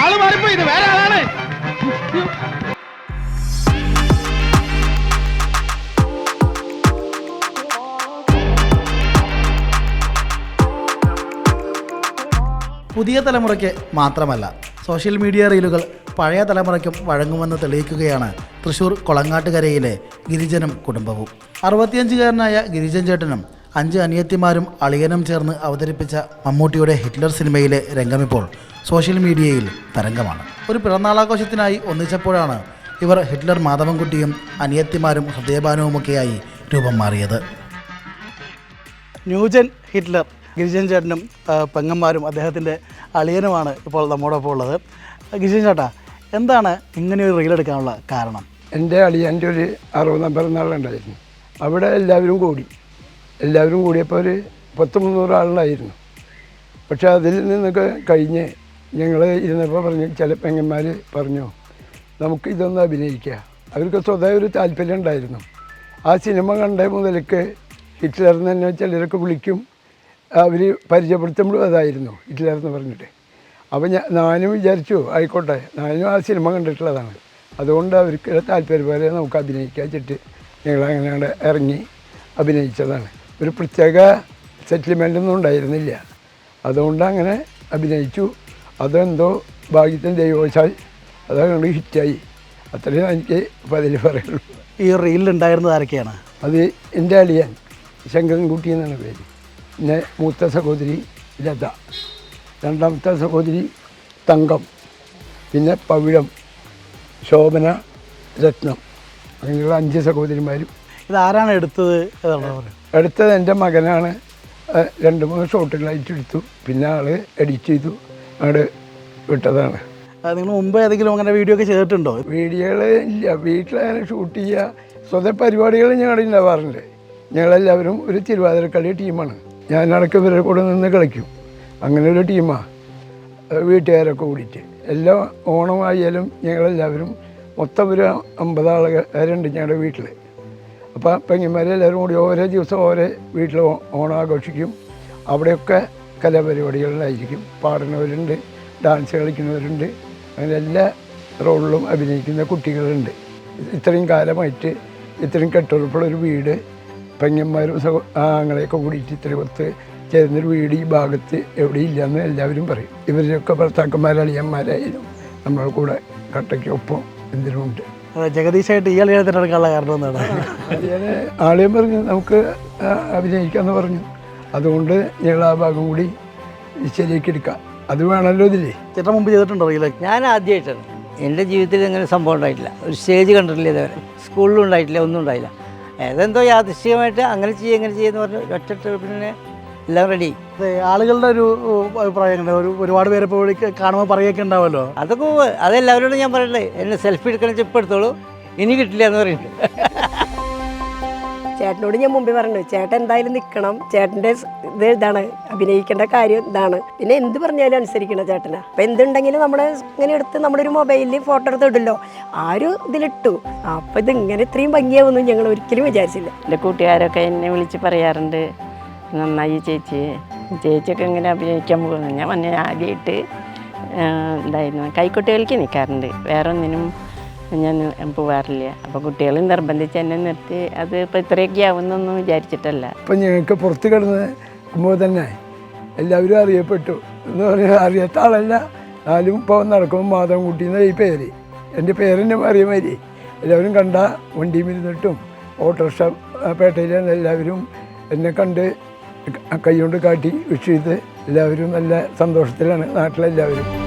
ആൾ മാറിപ്പോയി. ഇത് വേറെ ആളാണ്. പുതിയ തലമുറയ്ക്ക് മാത്രമല്ല സോഷ്യൽ മീഡിയ റീലുകൾ പഴയ തലമുറയ്ക്കും വഴങ്ങുമെന്ന് തെളിയിക്കുകയാണ് തൃശൂർ കൊളങ്ങാട്ടുകരയിലെ ഗിരിജനും കുടുംബവും. അറുപത്തിയഞ്ചുകാരനായ ഗിരിജൻ ചേട്ടനും അഞ്ച് അനിയത്തിമാരും അളിയനും ചേർന്ന് അവതരിപ്പിച്ച മമ്മൂട്ടിയുടെ ഹിറ്റ്ലർ സിനിമയിലെ രംഗമിപ്പോൾ സോഷ്യൽ മീഡിയയിൽ തരംഗമാണ്. ഒരു പിറന്നാളാഘോഷത്തിനായി ഒന്നിച്ചപ്പോഴാണ് ഇവർ ഹിറ്റ്ലർ മാധവൻകുട്ടിയും അനിയത്തിമാരും ഹൃദയബാനവുമൊക്കെയായി രൂപം മാറിയത്. ന്യൂജൻ ഹിറ്റ്ലർ ഗിരിജൻ ചേട്ടനും പെങ്ങന്മാരും അദ്ദേഹത്തിന്റെ അളിയനുമാണ് ഇപ്പോൾ നമ്മോടൊപ്പം ഉള്ളത്. ഗിരിജൻ ചേട്ടാ എന്താണ് ഇങ്ങനെ ഒരു റീൽ എടുക്കാനുള്ള കാരണം? എന്റെ അളിയന്റെ ഒരു അറുപതാം പിറന്നാളുണ്ടായിരുന്നു അവിടെ എല്ലാവരും കൂടി. എല്ലാവരും കൂടിയപ്പോൾ ഒരു പത്ത് മുന്നൂറ് ആളുണ്ടായിരുന്നു. പക്ഷെ അതിൽ നിന്നൊക്കെ കഴിഞ്ഞ് ഞങ്ങൾ ഇരുന്നപ്പോൾ പറഞ്ഞു ചില പെങ്ങന്മാർ പറഞ്ഞു നമുക്ക് ഇതൊന്ന് അഭിനയിക്കുക അവർക്ക് സ്വതവേ ഒരു താല്പര്യം ഉണ്ടായിരുന്നു. ആ സിനിമ കണ്ട മുതലേക്ക് ഹിറ്റ്ലർ എന്ന് തന്നെ ചിലരൊക്കെ വിളിക്കും. അവർ പരിചയപ്പെടുത്തുമ്പോഴും അതായിരുന്നു ഹിറ്റ്ലർ എന്ന് പറഞ്ഞിട്ട്. അപ്പോൾ ഞാൻ ഞാനും വിചാരിച്ചു ആയിക്കോട്ടെ. ഞാനും ആ സിനിമ കണ്ടിട്ടുള്ളതാണ്. അതുകൊണ്ട് അവർക്ക് താല്പര്യം പോലെ നമുക്ക് അഭിനയിക്കാൻ ചിട്ട് ഞങ്ങൾ അങ്ങനെ ഇറങ്ങി അഭിനയിച്ചതാണ്. ഒരു പ്രത്യേക സെറ്റിൽമെന്റ് ഒന്നും ഉണ്ടായിരുന്നില്ല. അതുകൊണ്ട് അങ്ങനെ അഭിനയിച്ചു. അതെന്തോ ഭാഗ്യത്തിന്റെ ദൈവവശാൽ അതങ്ങോട്ട് ഹിറ്റായി. അത്രയും എനിക്ക് പതിൽ പറയുള്ളൂ. ഈ റീലിൽ ഉണ്ടായിരുന്നത് ആരൊക്കെയാണ്? അത് എന്റെ അളിയൻ ശങ്കരൻകുട്ടി എന്നാണ് പേര്. പിന്നെ മൂത്ത സഹോദരി ലത. രണ്ടാമത്തെ സഹോദരി തങ്കം പിന്നെ പവിഴം ശോഭന രത്നം അങ്ങനെയുള്ള അഞ്ച് സഹോദരിമാരും. ഇത് ആരാണ് എടുത്തത് എടുത്തത് എന്റെ മകനാണ്. രണ്ട് മൂന്ന് ഷോട്ടുകളായിട്ട് എടുത്തു. പിന്നെ ആൾ എഡിറ്റ് ചെയ്തു. അവിടെ വിട്ടതാണ്. നിങ്ങൾ മുമ്പ് ഏതെങ്കിലും അങ്ങനെ വീഡിയോ ഒക്കെ ചെയ്തിട്ടുണ്ടോ? വീഡിയോകൾ ഇല്ല. വീട്ടിലങ്ങനെ ഷൂട്ട് ചെയ്യുക സ്വന്തം പരിപാടികൾ ഞങ്ങളുടെ ഉണ്ടാവാറുണ്ട് ഞങ്ങളെല്ലാവരും ഒരു തിരുവാതിരക്കളി ടീമാണ്. ഞാനടക്കം ഇവരുടെ കൂടെ നിന്ന് കളിക്കും. അങ്ങനെ ഒരു ടീമാണ് വീട്ടുകാരൊക്കെ കൂടിയിട്ട്. എല്ലാ ഓണമായാലും ഞങ്ങളെല്ലാവരും മൊത്തം ഒരു അമ്പത് ആളുകാരുണ്ട് ഞങ്ങളുടെ വീട്ടിൽ അപ്പോൾ പെങ്ങിമാരെല്ലാവരും കൂടി ഓരോ ദിവസം ഓരോ വീട്ടിൽ ഓണം ആഘോഷിക്കും. അവിടെയൊക്കെ കലാപരിപാടികളിലായിരിക്കും. പാടുന്നവരുണ്ട് ഡാൻസ് കളിക്കുന്നവരുണ്ട്. അങ്ങനെ എല്ലാ റോളിലും അഭിനയിക്കുന്ന കുട്ടികളുണ്ട്. ഇത്രയും കാലമായിട്ട് ഇത്രയും കെട്ടുറപ്പുള്ള ഒരു വീട് പെങ്ങന്മാരും ആങ്ങളെയൊക്കെ കൂടിയിട്ട് ഇത്ര ഒത്ത് ചേർന്നൊരു വീട് ഈ ഭാഗത്ത് എവിടെയില്ലെന്ന് എല്ലാവരും പറയും. ഇവരൊക്കെ ഭർത്താക്കന്മാർ അളിയന്മാരായാലും നമ്മളെ കൂടെ കട്ടയ്ക്കൊപ്പം എന്തിനുമുണ്ട് ജഗദീഷായിട്ട് ഈ അളിയെ തിരഞ്ഞെടുക്കാനുള്ള കാരണം എന്താണ്? ഞാൻ ആളെയും പറഞ്ഞു നമുക്ക് അഭിനയിക്കാന്ന് അഭിനയിക്കാമെന്ന് പറഞ്ഞു. അതുകൊണ്ട് ഞങ്ങൾ ആ ഭാഗം കൂടി ശരിയാക്കി എടുക്കാം. അത് വേണമല്ലോ ഇതില്ലേ ചേട്ടൻ മുമ്പ് ചെയ്തിട്ടുണ്ടോ ഞാൻ ആദ്യമായിട്ടാണ്. എന്റെ ജീവിതത്തിൽ ഇങ്ങനെ സംഭവം ഉണ്ടായിട്ടില്ല. ഒരു സ്റ്റേജ് കണ്ടിട്ടില്ല ഇതുവരെ. സ്കൂളിലും ഉണ്ടായിട്ടില്ല ഒന്നും ഉണ്ടായില്ല. ഏതെന്തോ യാദൃശ്ചികമായിട്ട് അങ്ങനെ ചെയ്യുക ഇങ്ങനെ ചെയ്യുന്ന പറഞ്ഞ് ഒറ്റ പിന്നെ എല്ലാം റെഡി അതെ ആളുകളുടെ ഒരു അഭിപ്രായം ഒരു ഒരുപാട് പേരെ ഇപ്പോൾ വിളിക്ക- കാണുമ്പോൾ പറയുകയൊക്കെ ഉണ്ടാവുമല്ലോ അതൊക്കെ. അതെല്ലാവരോടും ഞാൻ പറയട്ടെ. എന്നെ സെൽഫി എടുക്കണം ചിപ്പ് എടുത്തോളൂ. ഇനി കിട്ടില്ല എന്ന് പറയുന്നുണ്ട്. ചേട്ടനോട് ഞാൻ മുമ്പേ പറഞ്ഞു ചേട്ടൻ എന്തായാലും നിൽക്കണം ചേട്ടന്റെ ഇത് ഇതാണ് അഭിനയിക്കേണ്ട കാര്യം ഇതാണ്. പിന്നെ എന്ത് പറഞ്ഞാലും അനുസരിക്കണം ചേട്ടനാ. അപ്പം എന്തുണ്ടെങ്കിലും നമ്മൾ ഇങ്ങനെ എടുത്ത് നമ്മുടെ ഒരു മൊബൈലിൽ ഫോട്ടോ എടുത്ത് ഇടല്ലോ. ആ ഒരു ഇതിലിട്ടു. അപ്പം ഇതിങ്ങനെ ഇത്രയും ഭംഗിയാവുമെന്ന് ഞങ്ങൾ ഒരിക്കലും വിചാരിച്ചില്ല. എന്റെ കൂട്ടുകാരൊക്കെ എന്നെ വിളിച്ച് പറയാറുണ്ട്. നന്നായി ചേച്ചി. ചേച്ചിയൊക്കെ ഇങ്ങനെ അഭിനയിക്കാൻ പോകുന്നു. ഞാൻ വന്ന ആദ്യമായിട്ട് എന്തായിരുന്നു കൈക്കുട്ടികൾക്ക് നിൽക്കാറുണ്ട് വേറെ ഒന്നിനും ഞാൻ പോകാറില്ല അപ്പോൾ കുട്ടികൾ നിർബന്ധിച്ച് എന്നെ നിർത്തി അത് ഇപ്പോൾ ഇത്രയൊക്കെ ആവുന്നൊന്നും വിചാരിച്ചിട്ടല്ല. ഇപ്പം ഞങ്ങൾക്ക് പുറത്ത് കിടന്ന് തന്നെ എല്ലാവരും അറിയപ്പെട്ടു. എന്ന് പറഞ്ഞാൽ അറിയാത്ത ആളല്ല. എന്നാലും ഇപ്പോൾ നടക്കുമ്പോൾ മാധവൻകുട്ടി എന്ന ഈ പേര്. എന്റെ പേരെന്നെ അറിയ മാതിരി എല്ലാവരും കണ്ട വണ്ടിയിൽ ഇരുന്നിട്ടും ഓട്ടോറിക്ഷ പേട്ടയിലാണ് എല്ലാവരും എന്നെ കണ്ട് ക- കൈ കൊണ്ട് കാട്ടി വിഷ് ചെയ്ത് എല്ലാവരും നല്ല സന്തോഷത്തിലാണ് നാട്ടിലെല്ലാവരും.